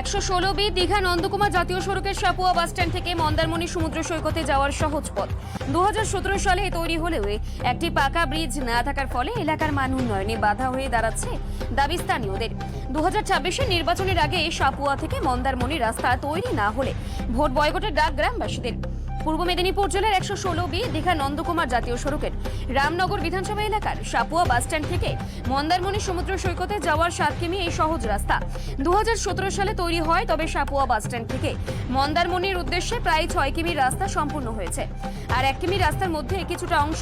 একশো ষোলো বি দীঘা নন্দকুমার জাতীয় সড়কের সাপুয়া বাসস্ট্যান্ড থেকে মন্দারমণি সমুদ্র সৈকতে যাওয়ার সহজ পথ। দু হাজার সতেরো সালে তৈরি হলেও একটি পাকা ব্রিজ না থাকার ফলে এলাকার মান উন্নয়নে বাধা হয়ে দাঁড়াচ্ছে দাবি স্থানীয়দের। দু হাজার নির্বাচনের আগে সাপুয়া থেকে মন্দারমণি রাস্তা তৈরি না হলে ভোট বয়কটের ডাক গ্রামবাসীদের। পূর্ব মেদিনীপুর জেলার একশো ষোলো বি দীঘা নন্দকুমার জাতীয় সড়কের রামনগর বিধানসভা এলাকার সাপুয়া বাসস্ট্যান্ড থেকে মন্দারমণি সমুদ্র সৈকতে যাওয়ার সাত কিমি এই সহজ রাস্তা। দুহাজার সতেরো সালে তৈরি হয়, তবে সাপুয়া বাসস্ট্যান্ড থেকে মন্দারমণির উদ্দেশ্যে প্রায় ছয় কিমি রাস্তা সম্পূর্ণ হয়েছে। আর এক কিমি রাস্তার মধ্যে কিছুটা অংশ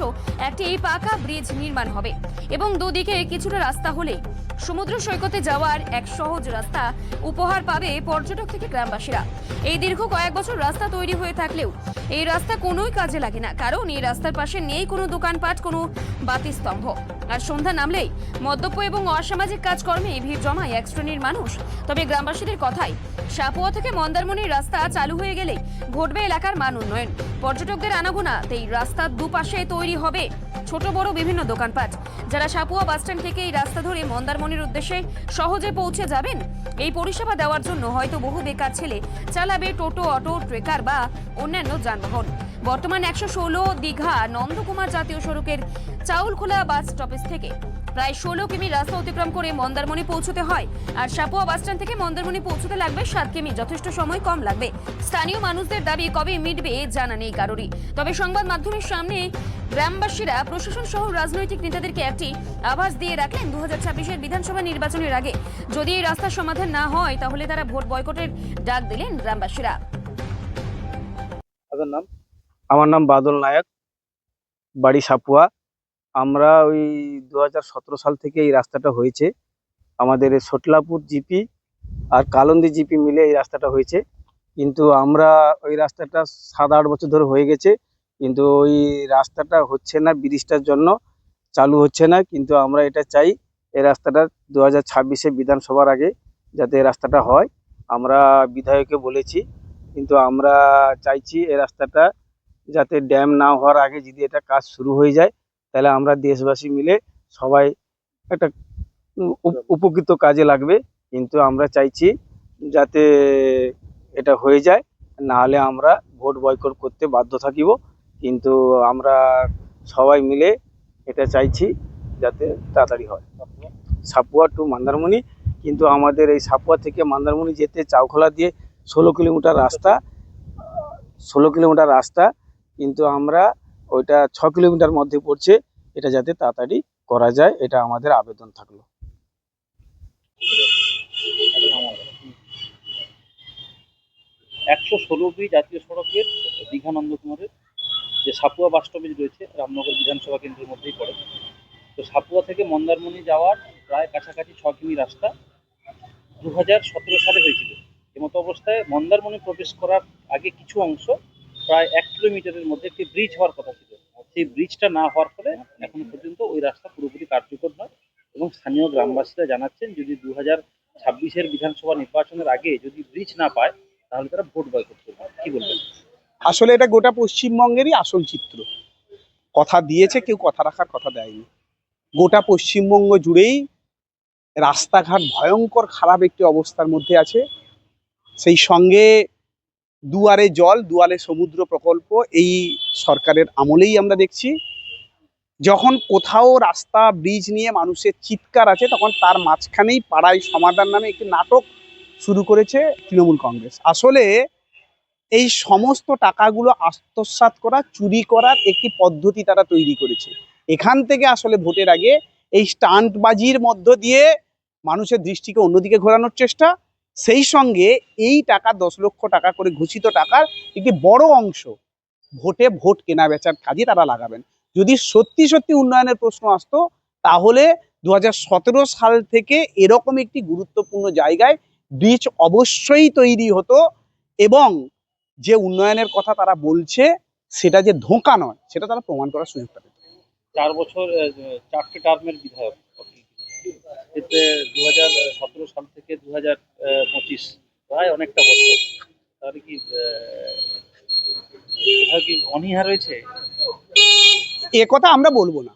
একটি পাকা ব্রিজ নির্মাণ হবে এবং দুদিকে কিছুটা রাস্তা হলেই সমুদ্র সৈকতে যাওয়ার এক সহজ রাস্তা উপহার পাবে পর্যটক থেকে গ্রামবাসীরা। এই দীর্ঘ কয়েক বছর রাস্তা তৈরি হয়ে থাকলেও এই রাস্তা কোনোই কাজে লাগে না, কারণ এই রাস্তার পাশে নেই কোনো দোকানপাট, কোনো বাতিস্তম্ভ। আর সন্ধ্যা নামলেই মদ্যপ এবং অসামাজিক কাজকর্মে ভিড় জমায় এক শ্রেণির মানুষ। তবে গ্রামবাসীদের কথাই সাপুয়া থেকে মন্দারমণির রাস্তা চালু হয়ে গেলে ঘটবে এলাকার মান উন্নয়ন। পর্যটকদের আনাগোনা এই রাস্তার দুপাশে তৈরি হবে ছোট বড় বিভিন্ন দোকানপাট। যারা সাপুয়া বাসস্ট্যান্ড থেকে এই রাস্তা ধরে মন্দারমণির উদ্দেশ্যে সহজে পৌঁছে যাবেন, এই পরিষেবা দেওয়ার জন্য হয়তো বহু বেকার ছেলে চালাবে টোটো, অটো, ট্রেকার বা অন্যান্য যানবাহন। বর্তমান একশো ষোলো দীঘা নন্দকুমার জাতীয় সড়কের চাউলখোলা বাস স্টপেজ থেকে। প্রায় ষোলো কিমি রাস্তা অতিক্রম করে মন্দারমণি পৌঁছতে হয়। আর সাপুয়া বাসস্ট্যান্ড থেকে মন্দারমণি পৌঁছতে লাগবে সাত কিমি। যথেষ্ট সময় কম লাগবে। স্থানীয় মানুষদের দাবি, কবে মিটবে জানা নেই কারোরই। তবে সংবাদ মাধ্যমের সামনে গ্রামবাসীরা, প্রশাসন সহ রাজনৈতিক নেতাদেরকে একটি আভাস দিয়ে রাখলেন দু হাজার বিধানসভা নির্বাচনের আগে। যদি এই রাস্তার সমাধান না হয়, তাহলে তারা ভোট বয়কটের ডাক দিলেন গ্রামবাসীরা। আমার নাম বাদল নায়ক, বাড়ি সাপুয়া। আমরা ওই দু হাজার সতেরো সাল থেকে এই রাস্তাটা হয়েছে। আমাদের সোটলাপুর জিপি আর কালন্দি জিপি মিলে এই রাস্তাটা হয়েছে। কিন্তু আমরা ওই রাস্তাটা সাত আট বছর ধরে হয়ে গেছে। কিন্তু ওই রাস্তাটা হচ্ছে না ব্রিজটার জন্য, চালু হচ্ছে না। কিন্তু আমরা এটা চাই এই রাস্তাটা দু হাজার ছাব্বিশে বিধানসভার আগে যাতে এই রাস্তাটা হয়। আমরা বিধায়ককে বলেছি, কিন্তু আমরা চাইছি এই রাস্তাটা যাতে ড্যাম না হওয়ার আগে যদি এটা কাজ শুরু হয়ে যায়, তাহলে আমরা দেশবাসী মিলে সবাই একটা উপ- উপ- উপকৃত কাজে লাগবে। কিন্তু আমরা চাইছি যাতে এটা হয়ে যায়, না হলে আমরা ভোট বয়কট করতে বাধ্য থাকিব। কিন্তু আমরা সবাই মিলে এটা চাইছি যাতে তাড়াতাড়ি হয়। সাপুয়া টু মন্দারমণি, কিন্তু আমাদের এই সাপুয়া থেকে মন্দারমণি যেতে চাউখোলা দিয়ে ষোলো কিলোমিটার রাস্তা, ষোলো কিলোমিটার রাস্তা কিন্তু আমরা ওইটা ছ কিলোমিটার মধ্যে পড়ছে, এটা যাতে তাড়াতাড়ি করা যায়, এটা আমাদের আবেদন থাকল। একশো ষোলো বি জাতীয় সড়কের দীঘা নন্দকুমারের যে সাপুয়া বাস স্টপেজ রয়েছে, রামনগর বিধানসভা কেন্দ্রের মধ্যেই পড়ে। তো সাপুয়া থেকে মন্দারমণি যাওয়ার প্রায় কাছাকাছি ছ কিমি রাস্তা দু হাজার সতেরো সালে হয়েছিল। এমতো অবস্থায় মন্দারমণি প্রবেশ করার আগে কিছু অংশ প্রায় এক কিলোমিটারের মধ্যে একটি ব্রিজ হওয়ার কথা ছিল। সেই ব্রিজটা না হওয়ার ফলে এখনও পর্যন্ত ওই রাস্তা পুরোপুরি কার্যকর নয় এবং স্থানীয় গ্রামবাসীরা জানাচ্ছেন, যদি দু হাজার ছাব্বিশের বিধানসভা নির্বাচনের আগে যদি ব্রিজ না পায়, তাহলে তারা ভোট বয়কট করবে। কি বলবেন? আসলে এটা গোটা পশ্চিমবঙ্গেরই আসল চিত্র। কথা দিয়েছে, কেউ কথা রাখার কথা দেয়নি। গোটা পশ্চিমবঙ্গ জুড়েই রাস্তাঘাট ভয়ঙ্কর, খারাপ একটি অবস্থার মধ্যে আছে। সেই সঙ্গে দুয়ারে জল, দুয়ারে সমুদ্র প্রকল্প এই সরকারের আমলেই আমরা দেখছি। যখন কোথাও রাস্তা, ব্রিজ নিয়ে মানুষের চিৎকার আছে, তখন তার মাঝখানেই পাড়ায় সমাধান নামে একটি নাটক শুরু করেছে তৃণমূল কংগ্রেস। আসলে এই সমস্ত টাকাগুলো আত্মসাৎ করা, চুরি করার একটি পদ্ধতি তারা তৈরি করেছে। এখান থেকে আসলে ভোটের আগে এই স্টান্টবাজির মধ্য দিয়ে মানুষের দৃষ্টিকে অন্যদিকে ঘোরানোর চেষ্টা সেই সঙ্গে এই টাকা দশ লক্ষ টাকা করে ঘোষিত টাকার একটি বড় অংশ ভোটে ভোট কেনা বেচার কাজে তারা লাগাবেন। যদি সত্যি সত্যি উন্নয়নের প্রশ্ন আসতো, তাহলে দু হাজার সতেরো সাল থেকে এরকম একটি গুরুত্বপূর্ণ জায়গায় ব্রিজ অবশ্যই তৈরি হতো এবং যে উন্নয়নের কথা তারা বলছে, সেটা যে ধোঁকা নয়, সেটা তারা প্রমাণ করার সুযোগটা পেত। চার বছর চারটে টার্মের বিধায়ক। এতে দু হাজার সতেরো সাল থেকে দু পঁচিশ প্রায় অনেকটা বছর। তাহলে কি কি অনীহা রয়েছে? এ কথা আমরা বলব না।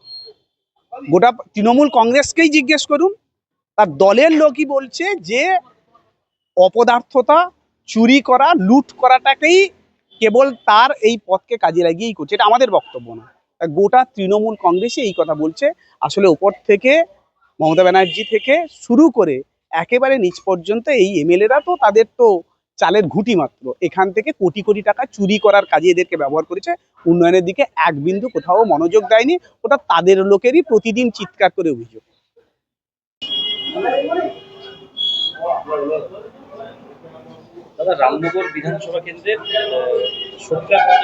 গোটা তৃণমূল কংগ্রেসকেই জিজ্ঞেস করুন। তার দলের লোকই বলছে যে, অপদার্থতা, চুরি করা, লুট করাটাকেই কেবল তার এই পথকে কাজে লাগিয়েই করছে। এটা আমাদের বক্তব্য না। গোটা তৃণমূল কংগ্রেসে এই কথা বলছে। আসলে ওপর থেকে মমতা ব্যানার্জি থেকে শুরু করে একেবারে নিচ পর্যন্ত এই এমএলএরা তো তাদের তো চালের ঘুঁটি মাত্র। এখান থেকে কোটি কোটি টাকা চুরি করার কাজে এদেরকে ব্যবহার করেছে। উন্নয়নের দিকে এক বিন্দু কোথাও মনোযোগ দেয়নি। ওটা তাদের লোকেরই প্রতিদিন চিৎকার করে অভিযোগ। দাদা, রামনগর বিধানসভা কেন্দ্রের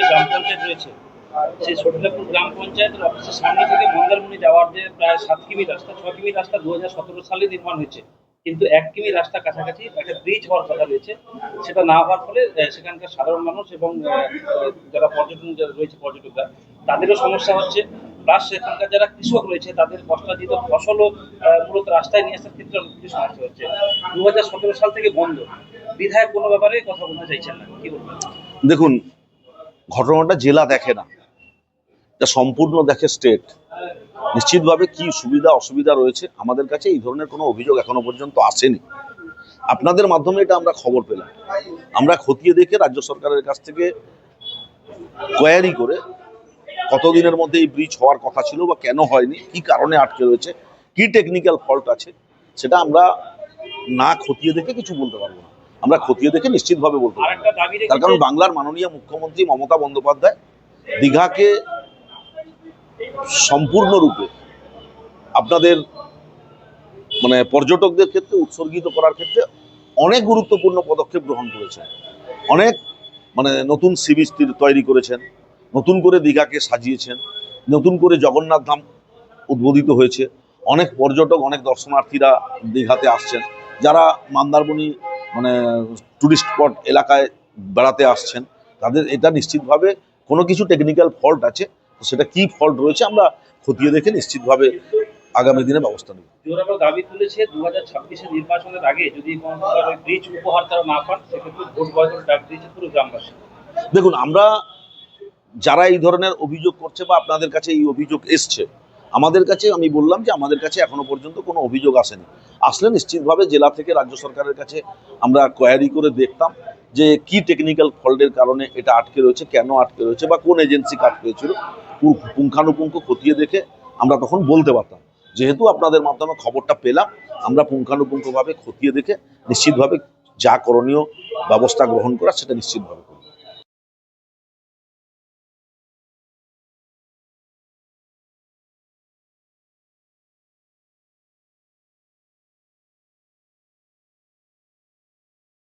গ্রাম পঞ্চায়েত রয়েছে। সেই সটলাপুর গ্রাম পঞ্চায়েতের অফিসের সামনে থেকে মন্দারমণি যাওয়ার যে প্রায় সাত কিমি রাস্তা, ছ কিমি রাস্তা দু হাজার সতেরো সালে নির্মাণ হয়েছে। কিন্তু এক কিমি রাস্তা কাছাকাছি একটা ব্রিজ হওয়ার কথা রয়েছে। সেটা না হওয়ার ফলে সেখানকার সাধারণ মানুষ এবং যারা পর্যটন, যারা রয়েছে পর্যটকরা, তাদেরও সমস্যা হচ্ছে। প্লাস সেখানকার যারা কৃষক রয়েছে, তাদের কষ্টার্জিত ফসলও মূলত রাস্তায় নিয়ে আসার ক্ষেত্রে অনেক কিছু সমস্যা হচ্ছে। দু হাজার সতেরো সাল থেকে বন্ধ। বিধায়ক কোনো ব্যাপারে কথা বলতে চাইছেন না। কি বলবেন? দেখুন, ঘটনাটা জেলা দেখে না। এটা সম্পূর্ণ দেখে স্টেট নিশ্চিতভাবে কি সুবিধা অসুবিধা রয়েছে? আমাদের কাছে এই ধরনের কোনো অভিযোগ এখনও পর্যন্ত আসেনি। আপনাদের মাধ্যমে এটা আমরা খবর পেলাম। আমরা খতিয়ে দেখে রাজ্য সরকারের কাছ থেকে কোয়ারি করে কতদিনের মধ্যে এই ব্রিজ হওয়ার কথা ছিল বা কেন হয়নি কি কারণে আটকে রয়েছে কি টেকনিক্যাল ফল্ট আছে সেটা আমরা না খতিয়ে দেখে কিছু বলতে পারব না। আমরা খতিয়ে দেখে নিশ্চিতভাবে বলতে পারব তার কারণ বাংলার মাননীয় মুখ্যমন্ত্রী মমতা বন্দ্যোপাধ্যায় দীঘাকে সম্পূর্ণরূপে আপনাদের মানে পর্যটকদের ক্ষেত্রে, উৎসর্গিত করার ক্ষেত্রে অনেক গুরুত্বপূর্ণ পদক্ষেপ গ্রহণ করেছেন। অনেক মানে নতুন সি বিচ তৈরি করেছেন, নতুন করে দীঘাকে সাজিয়েছেন, নতুন করে জগন্নাথ ধাম উদ্বোধিত হয়েছে। অনেক পর্যটক, অনেক দর্শনার্থীরা দীঘাতে আসছেন। যারা মন্দারমণি মানে টুরিস্ট স্পট এলাকায় বেড়াতে আসছেন, তাদের এটা নিশ্চিতভাবে কোনো কিছু টেকনিক্যাল ফল্ট আছে। সেটা কি ফল্ট রয়েছে আমরা খতিয়ে দেখে নিশ্চিতভাবে আগামী দিনে ব্যবস্থা নেব। জোরালো দাবি তুলেছে দু হাজার নির্বাচনের আগে যদি ব্রিজ উপহার তারা না পান সেক্ষেত্রে ভোট বয়কট ডাক দিয়েছে পুরো গ্রামবাসী। দেখুন আমরা যারা এই ধরনের অভিযোগ করছে বা আপনাদের কাছে এই অভিযোগ এসছে আমাদের কাছে আমি বললাম যে আমাদের কাছে এখনও পর্যন্ত কোনো অভিযোগ আসেনি। আসলে নিশ্চিতভাবে জেলা থেকে রাজ্য সরকারের কাছে আমরা কোয়ারি করে দেখতাম। যে কি টেকনিক্যাল ফল্টের কারণে এটা আটকে রয়েছে, কেন আটকে রয়েছে, বা কোন এজেন্সি আটকে হয়েছিল পুঙ্খানুপুঙ্খ খতিয়ে দেখে আমরা তখন বলতে পারতাম যেহেতু আপনাদের মাধ্যমে খবরটা পেলাম, আমরা পুঙ্খানুপুঙ্খভাবে খতিয়ে দেখে নিশ্চিতভাবে যা করণীয় ব্যবস্থা গ্রহণ করা সেটা নিশ্চিতভাবে।